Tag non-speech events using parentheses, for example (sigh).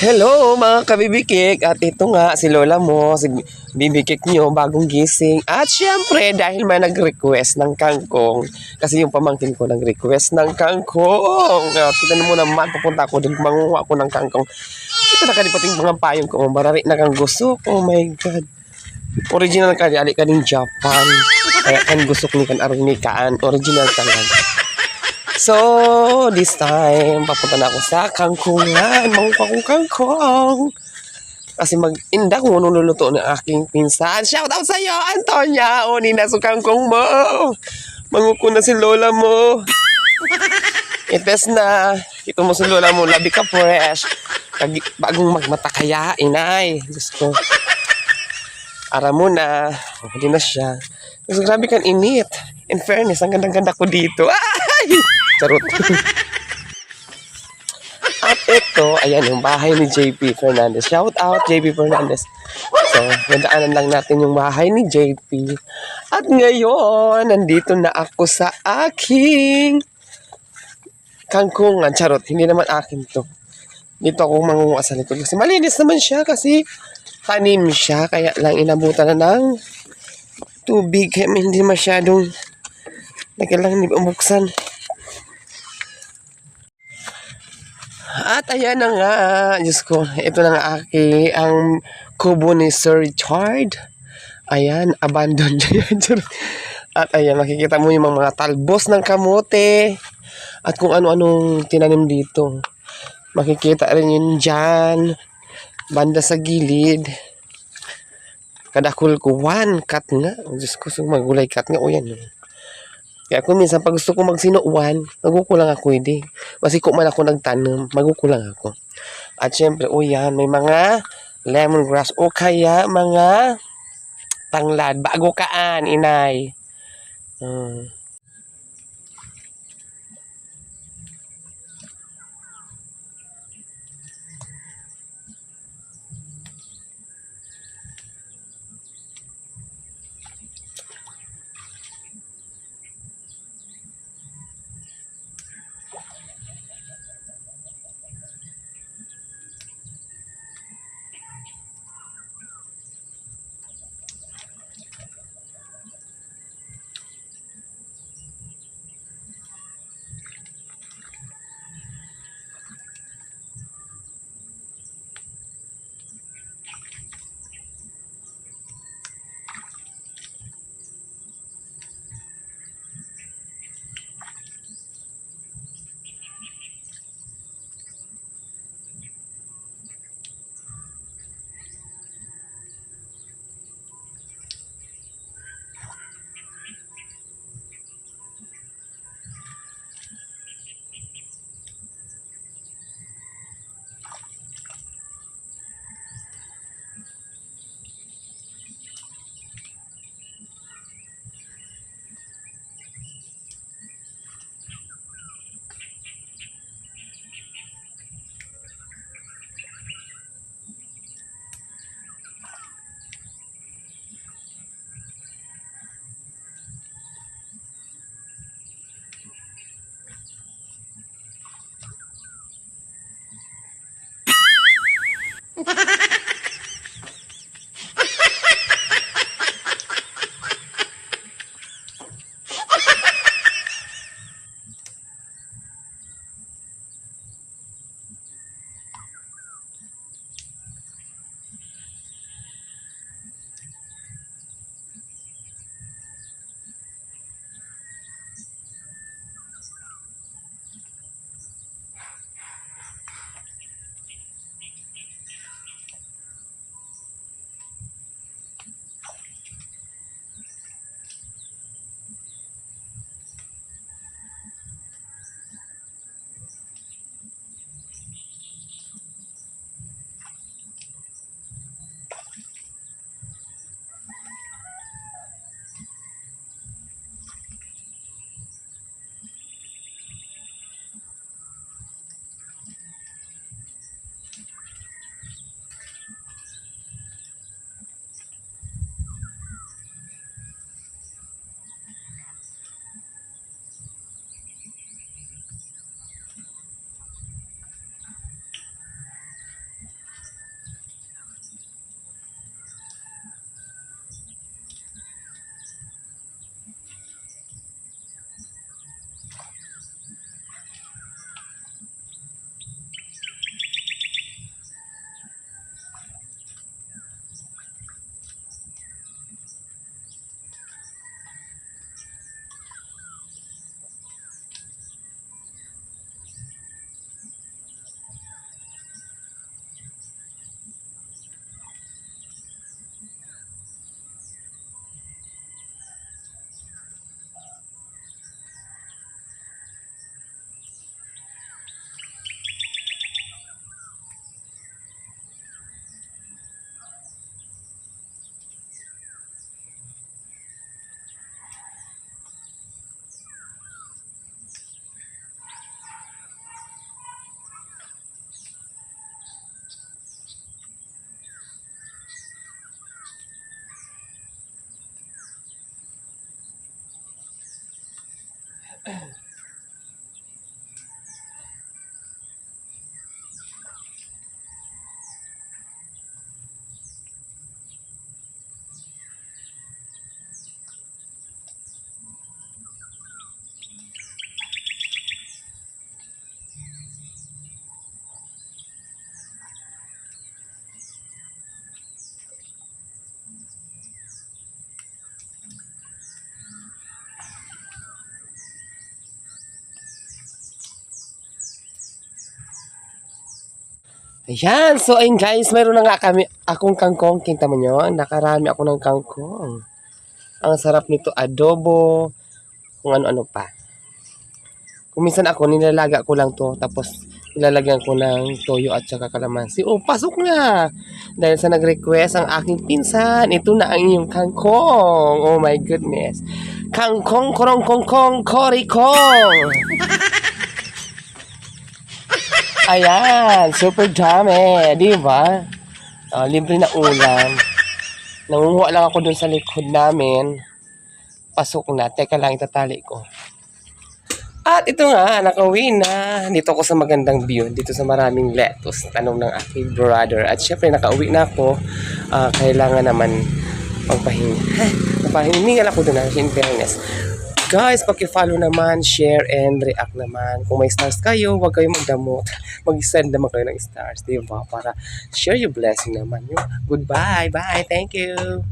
Hello mga kabibikik. At ito nga si lola mo, si bibikik nyo bagong gising. At syempre dahil may nag-request ng kangkong kasi yung pamangkin ko nag-request ng kangkong. At kita mo naman pupunta ako din manguha ako ng kangkong. Ito na kanipating mga payong ko marari na kang gusto. Oh my god. Original ka ali ka Japan. Kaya kan gusto ko ni kan original talaga So, this time, papunta na ako sa kangkungan. Manguha kong kangkong. Kasi mag-inda kung ano luluto ng aking pinsan. Shout out sa'yo, Antonia! O, nina sa kangkong mo. Manguko na si lola mo. Ites na. Ito mo si lola mo. Labi ka fresh. Kag bagong magmata kaya, inay. Diyos ko. Ara mo na. Hindi na siya. Kasi grabe kan init. In fairness, ang gandang-ganda ko dito. (laughs) Ay! Charot. (laughs) At ito, ayan yung bahay ni JP Fernandez. Shout out JP Fernandez. So, nadaanan lang natin yung bahay ni JP. At ngayon, nandito na ako sa aking kangkungan. Charot, hindi naman akin to. Dito ako mangunga sa likod. Kasi malinis naman siya kasi tanim siya. Kaya lang inabutan na ng tubig. Kaya hindi masyadong nagkailangan buksan. At ayan na nga, Diyos ko, ito na nga aki, ang kubo ni Sir Richard. Ayan, abandoned (laughs) yan. At ayan, makikita mo yung mga talbos ng kamote. At kung ano-anong tinanim dito. Makikita rin yun dyan. Banda sa gilid. Kadakul one cut nga. Diyos ko, magulay cut nga. O yan. Oh. Kaya kung minsan pag gusto ko magsinuwan, magukulang ako hindi. Kasi kung man ako nagtanong, magukulang ako. At syempre, o yan, may mga lemongrass o kaya mga tanglad. Bago kaan, inay. Hmm. Ayan, so ayun guys, meron na nga kami akong kangkong. Kinta mo nyo, nakarami ako ng kangkong. Ang sarap nito, adobo, kung ano-ano pa. Kung minsan ako, nilalaga ko lang to, tapos ilalagyan ko ng toyo at saka kalamansi. Oh, pasok na! Dahil sa nag-request ang aking pinsan, ito na ang inyong kangkong. Oh my goodness. Kangkong, korong, kong, kong, kori, kong! (laughs) Ayan, super dami, di ba? Ah, libre na ulam. Nangunguha lang ako dun sa likod namin. Pasok na. Teka lang, itatali ko. At ito nga, nakauwi na. Dito ako sa magandang view. Dito sa maraming lettuce. Tanong ng aking brother. At syempre, nakauwi na ako. Ah, kailangan naman magpahinga. Napahiningal ako dun na, in fairness. Guys, paki-follow naman, share, and react naman. Kung may stars kayo, huwag kayong magdamot. Mag-send naman kayo ng stars, di ba? Para share your blessing naman. Yun. Goodbye. Bye. Thank you.